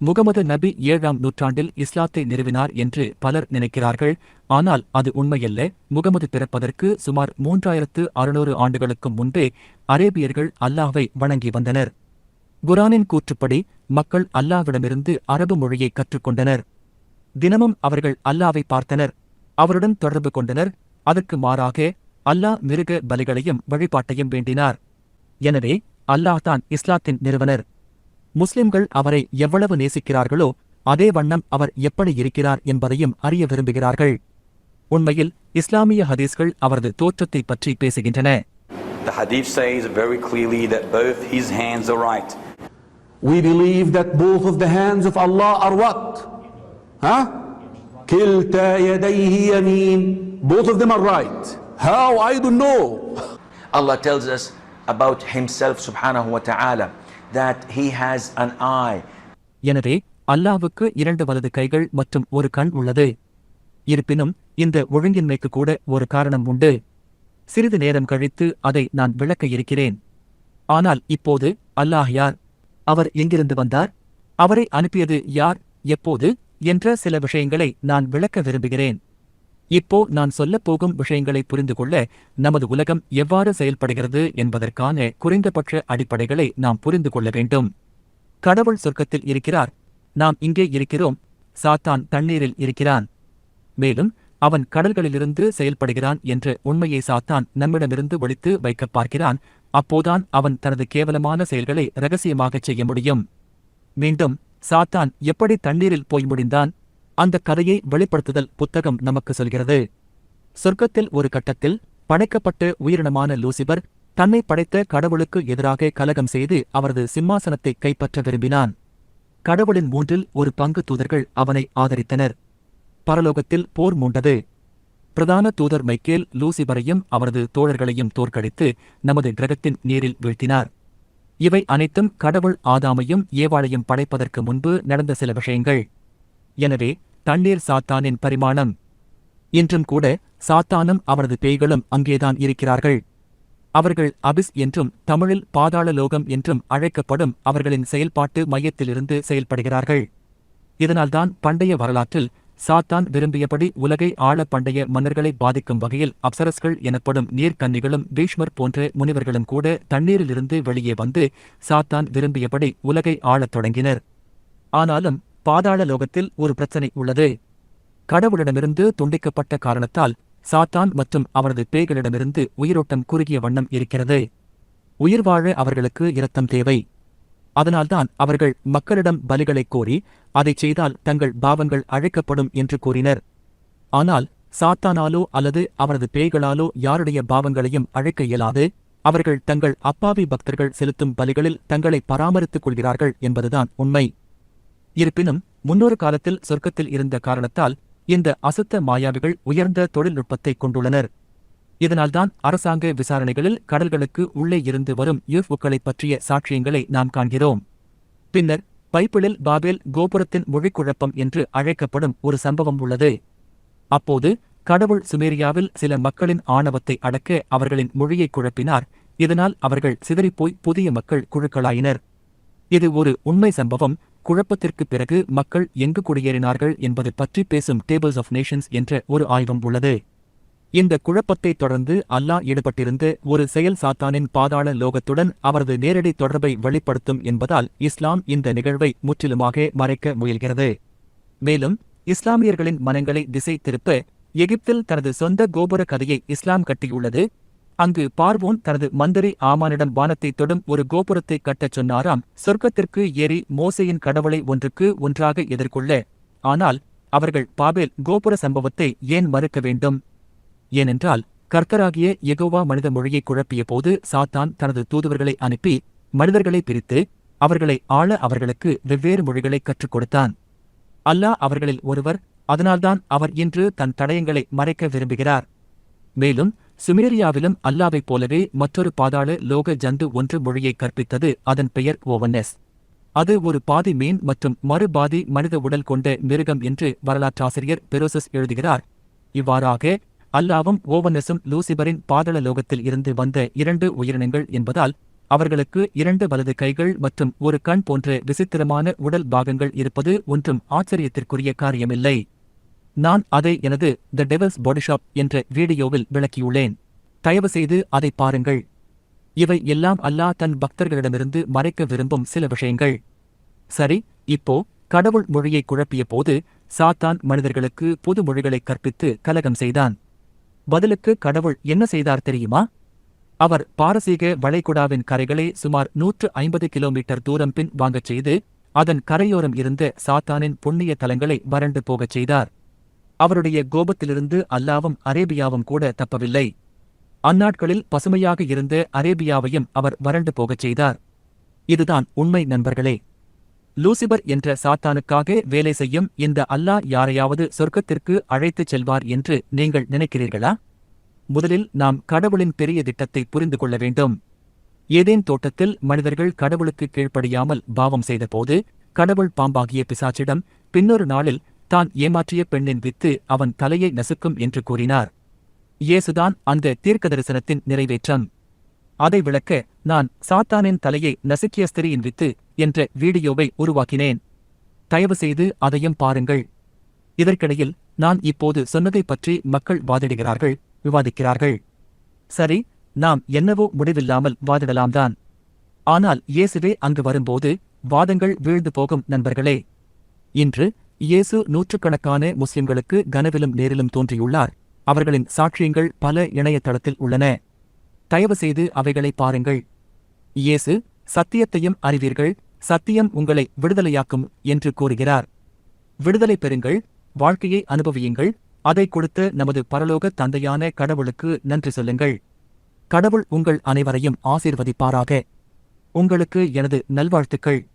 முகமது நபி ஏழாம் நூற்றாண்டில் இஸ்லாத்தை நிறுவினார் என்று பலர் நினைக்கிறார்கள். ஆனால் அது உண்மையல்ல. முகமது பிறப்பதற்கு சுமார் மூன்றாயிரத்து அறுநூறு ஆண்டுகளுக்கு முன்பே அரேபியர்கள் அல்லாஹை வணங்கி வந்தனர். குரானின் கூற்றுப்படி மக்கள் அல்லாஹ்விடமிருந்து அரபு மொழியை கற்றுக்கொண்டனர். தினமும் அவர்கள் அல்லாவை பார்த்தனர். அவருடன் தொடர்பு கொண்டனர். அதற்கு மாறாக அல்லாஹ் மிருக பலிகளையும் வழிபாட்டையும் வேண்டினார். எனவே அல்லாஹ் தான் இஸ்லாத்தின் நிறுவனர். முஸ்லிம்கள் அவரை எவ்வளவு நேசிக்கிறார்களோ அதே வண்ணம் அவர் எப்படி இருக்கிறார் என்பதையும் அறிய விரும்புகிறார்கள் உண்மையில் இஸ்லாமிய ஹதீஸ்கள் அவரது தோற்றத்தை பற்றி பேசுகின்றன The hadith says very clearly that both his hands are right. We believe that both of the hands of Allah are what? Huh? كلتا يديه يمين. Both of them are right. How? I don't know. Allah tells us about Himself subhanahu wa ta'ala That He has an eye. எனவே அல்லாஹ்வுக்கு இரண்டு வலது கைகள் மற்றும் ஒரு கண் உள்ளது. இருப்பினும் இந்த ஒழுங்கின்மைக்கு கூட ஒரு காரணம் உண்டு. சிறிது நேரம் கழித்து அதை நான் விளக்க இருக்கிறேன். ஆனால் இப்போது அல்லாஹ் யார்? அவர் எங்கிருந்து வந்தார்? அவரை அனுப்பியது யார்? எப்போது? என்ற சில விஷயங்களை நான் விளக்க விரும்புகிறேன். இப்போ நான் சொல்லப் போகும் விஷயங்களை புரிந்து கொள்ள நமது உலகம் எவ்வாறு செயல்படுகிறது என்பதற்கான குறைந்தபட்ச அடிப்படைகளை நாம் புரிந்து கொள்ள வேண்டும். கடவுள் சொர்க்கத்தில் இருக்கிறார். நாம் இங்கே இருக்கிறோம். சாத்தான் தண்ணீரில் இருக்கிறான். மேலும் அவன் கடல்களிலிருந்து செயல்படுகிறான் என்ற உண்மையை சாத்தான் நம்மிடமிருந்து ஒழித்து வைக்கப் பார்க்கிறான். அப்போதான் அவன் தனது கேவலமான செயல்களை ரகசியமாகச் செய்ய முடியும். மீண்டும் சாத்தான் எப்படி தண்ணீரில் போய் முடிந்தான்? அந்த கதையை வெளிப்படுத்துதல் புத்தகம் நமக்கு சொல்கிறது. சொர்க்கத்தில் ஒரு கட்டத்தில் படைக்கப்பட்ட உயிரினமான லூசிபர் தன்னை படைத்த கடவுளுக்கு எதிராக கலகம் செய்து அவரது சிம்மாசனத்தை கைப்பற்ற விரும்பினான். கடவுளின் மூன்றில் ஒரு பங்கு தூதர்கள் அவனை ஆதரித்தனர். பரலோகத்தில் போர் மூண்டது. பிரதான தூதர் மைக்கேல் லூசிபரையும் அவரது தோழர்களையும் தோற்கடித்து நமது கிரகத்தின் நீரில் வீழ்த்தினார். இவை அனைத்தும் கடவுள் ஆதாமையும் ஏவாளையும் படைப்பதற்கு முன்பு நடந்த சில விஷயங்கள். எனவே தண்ணீர் சாத்தானின் பரிமாணம். இன்றும் கூட சாத்தானும் அவரது பேய்களும் அங்கேதான் இருக்கிறார்கள். அவர்கள் அபிஸ் என்றும் தமிழில் பாதாள லோகம் என்றும் அழைக்கப்படும் அவர்களின் செயல்பாட்டு மையத்திலிருந்து செயல்படுகிறார்கள். இதனால்தான் பண்டைய வரலாற்றில் சாத்தான் விரும்பியபடி உலகை ஆழ பண்டைய மன்னர்களை பாதிக்கும் வகையில் அப்சரஸ்கள் எனப்படும் நீர்க்கன்னிகளும் பீஷ்மர் போன்ற முனிவர்களும் கூட தண்ணீரிலிருந்து வெளியே வந்து சாத்தான் விரும்பியபடி உலகை ஆளத் தொடங்கினர். ஆனாலும் பாதாள லோகத்தில் ஒரு பிரச்சனை உள்ளது. கடவுளிடமிருந்து துண்டிக்கப்பட்ட காரணத்தால் சாத்தான் மற்றும் அவரது பேய்களிடமிருந்து உயிரோட்டம் குறுகிய வண்ணம் இருக்கிறது. உயிர் வாழ அவர்களுக்கு இரத்தம் தேவை. அதனால்தான் அவர்கள் மக்களிடம் பலிகளைக் கோரி அதைச் செய்தால் தங்கள் பாவங்கள் அழைக்கப்படும் என்று கூறினர். ஆனால் சாத்தானாலோ அல்லது அவரது பேய்களாலோ யாருடைய பாவங்களையும் அழைக்க இயலாது. அவர்கள் தங்கள் அப்பாவி பக்தர்கள் செலுத்தும் பலிகளில் தங்களை பராமரித்துக் கொள்கிறார்கள் என்பதுதான் உண்மை. இருப்பினும் முன்னொரு காலத்தில் சொர்க்கத்தில் இருந்த காரணத்தால் இந்த அசுத்த மாயாவிகள் உயர்ந்த தொழில்நுட்பத்தை கொண்டுள்ளனர். இதனால்தான் அரசாங்க விசாரணைகளில் கடல்களுக்கு உள்ளே இருந்து வரும் யூஎஃப்ஓக்களைப் பற்றிய சாட்சியங்களை நாம் காண்கிறோம். பின்னர் பைப்பிளில் பாபேல் கோபுரத்தின் மொழிக்குழப்பம் என்று அழைக்கப்படும் ஒரு சம்பவம் உள்ளது. அப்போது கடவுள் சுமேரியாவில் சில மக்களின் ஆணவத்தை அடக்க அவர்களின் மொழியை குழப்பினார். இதனால் அவர்கள் சிதறிப்போய் புதிய மக்கள் குழுக்களாயினர். இது ஒரு உண்மை சம்பவம். குழப்பத்திற்குப் பிறகு மக்கள் எங்கு குடியேறினார்கள் என்பது பற்றி பேசும் டேபிள்ஸ் ஆஃப் நேஷன்ஸ் என்ற ஒரு ஆய்வம் உள்ளது. இந்த குழப்பத்தை தொடர்ந்து அல்லாஹ் ஈடுபட்டிருந்த ஒரு செயல் சாத்தானின் பாதாள லோகத்துடன் அவரது நேரடி தொடர்பை வெளிப்படுத்தும் என்பதால் இஸ்லாம் இந்த நிகழ்வை முற்றிலுமாக மறைக்க முயல்கிறது. மேலும் இஸ்லாமியர்களின் மனங்களை திசை திருப்ப எகிப்தில் தனது சொந்த கோபுர கதையை இஸ்லாம் கட்டியுள்ளது. அங்கு பார்வோன் தனது மந்திரி ஆமானிடம் வானத்தை தொடும் ஒரு கோபுரத்தை கட்டச் சொன்னாராம். சொர்க்கத்திற்கு ஏறி மோசையின் கடவுளை ஒன்றுக்கு ஒன்றாக எதிர்கொள்ள. ஆனால் அவர்கள் பாபேல் கோபுர சம்பவத்தை ஏன் மறுக்க வேண்டும்? ஏனென்றால் கர்க்கராகிய எகோவா மனித மொழியை குழப்பிய போது சாத்தான் தனது தூதுவர்களை அனுப்பி மனிதர்களை பிரித்து அவர்களை ஆள அவர்களுக்கு வெவ்வேறு மொழிகளை கற்றுக் கொடுத்தான். அல்லாஹ் அவர்களில் ஒருவர் அதனால்தான் அவர் இன்று தன் தடயங்களை மறைக்க விரும்புகிறார். மேலும் சுமேரியாவிலும் அல்லாவைப் போலவே மற்றொரு பாதாள லோக ஜந்து ஒன்று மொழியை கற்பித்தது அதன் பெயர் ஓவன்னஸ். அது ஒரு பாதி மீன் மற்றும் மறுபாதி மனித உடல் கொண்ட மிருகம் என்று வரலாற்றாசிரியர் பெரோசஸ் எழுதுகிறார். இவ்வாறாக அல்லாவும் ஓவனஸும் லூசிபரின் பாதள லோகத்தில் இருந்து வந்த இரண்டு உயிரினங்கள் என்பதால் அவர்களுக்கு இரண்டு வலது கைகள் மற்றும் ஒரு கண் போன்ற விசித்திரமான உடல் பாகங்கள் இருப்பது ஒன்றும் ஆச்சரியத்திற்குரிய காரியமில்லை. நான் அதை எனது த டெவல்ஸ் பாடிஷாப் என்ற வீடியோவில் விளக்கியுள்ளேன். தயவு செய்து அதை பாருங்கள். இவை எல்லாம் அல்லாஹ் தன் பக்தர்களிடமிருந்து மறைக்க விரும்பும் சில விஷயங்கள். சரி இப்போ கடவுள் மொழியை குழப்பிய போது சாத்தான் மனிதர்களுக்கு புது மொழிகளை கற்பித்து கலகம் செய்தான். பதிலுக்கு கடவுள் என்ன செய்தார் தெரியுமா? அவர் பாரசீக வளைகுடாவின் கரைகளை சுமார் நூற்று ஐம்பது கிலோமீட்டர் தூரம் பின் வாங்கச் செய்து அதன் கரையோரம் இருந்த சாத்தானின் புண்ணிய தலங்களை வறண்டு போகச் செய்தார். அவருடைய கோபத்திலிருந்து அல்லாவும் அரேபியாவும் கூட தப்பவில்லை. அந்நாட்களில் பசுமையாக இருந்த அரேபியாவையும் அவர் வறண்டு போகச் செய்தார். இதுதான் உண்மை நண்பர்களே. லூசிபர் என்ற சாத்தானுக்காக வேலை செய்யும் இந்த அல்லாஹ் யாரையாவது சொர்க்கத்திற்கு அழைத்துச் செல்வார் என்று நீங்கள் நினைக்கிறீர்களா? முதலில் நாம் கடவுளின் பெரிய திட்டத்தை புரிந்து கொள்ள வேண்டும். ஏதேன் தோட்டத்தில் மனிதர்கள் கடவுளுக்கு கீழ்ப்படியாமல் பாவம் செய்தபோது கடவுள் பாம்பாகிய பிசாச்சிடம் பின்னொரு நாளில் தான் ஏமாற்றிய பெண்ணின் வித்து அவன் தலையை நசுக்கும் என்று கூறினார். இயேசுதான் அந்த தீர்க்க தரிசனத்தின் நிறைவேற்றம். அதை விளக்க நான் சாத்தானின் தலையை நசுக்கிய ஸ்திரியின் வித்து என்ற வீடியோவை உருவாக்கினேன். தயவு செய்து அதையும் பாருங்கள். இதற்கிடையில் நான் இப்போது சொன்னதைப் பற்றி மக்கள் வாதிடுகிறார்கள் விவாதிக்கிறார்கள். சரி நாம் என்னவோ முடிவில்லாமல் வாதிடலாம்தான் ஆனால் இயேசுவே அங்கு வரும்போது வாதங்கள் வீழ்ந்து போகும் நண்பர்களே. இன்று இயேசு நூற்றுக்கணக்கான முஸ்லிம்களுக்கு கனவிலும் நேரிலும் தோன்றியுள்ளார். அவர்களின் சாட்சியங்கள் பல இணையதளத்தில் உள்ளன. தயவு செய்து அவைகளை பாருங்கள். இயேசு சத்தியத்தையும் அறிவீர்கள். சத்தியம் உங்களை விடுதலையாக்கும் என்று கூறுகிறார். விடுதலை பெறுங்கள். வாழ்க்கையை அனுபவியுங்கள். அதை கொடுத்த நமது பரலோக தந்தையான கடவுளுக்கு நன்றி சொல்லுங்கள். கடவுள் உங்கள் அனைவரையும் ஆசீர்வதிப்பாராக. உங்களுக்கு எனது நல்வாழ்த்துக்கள்.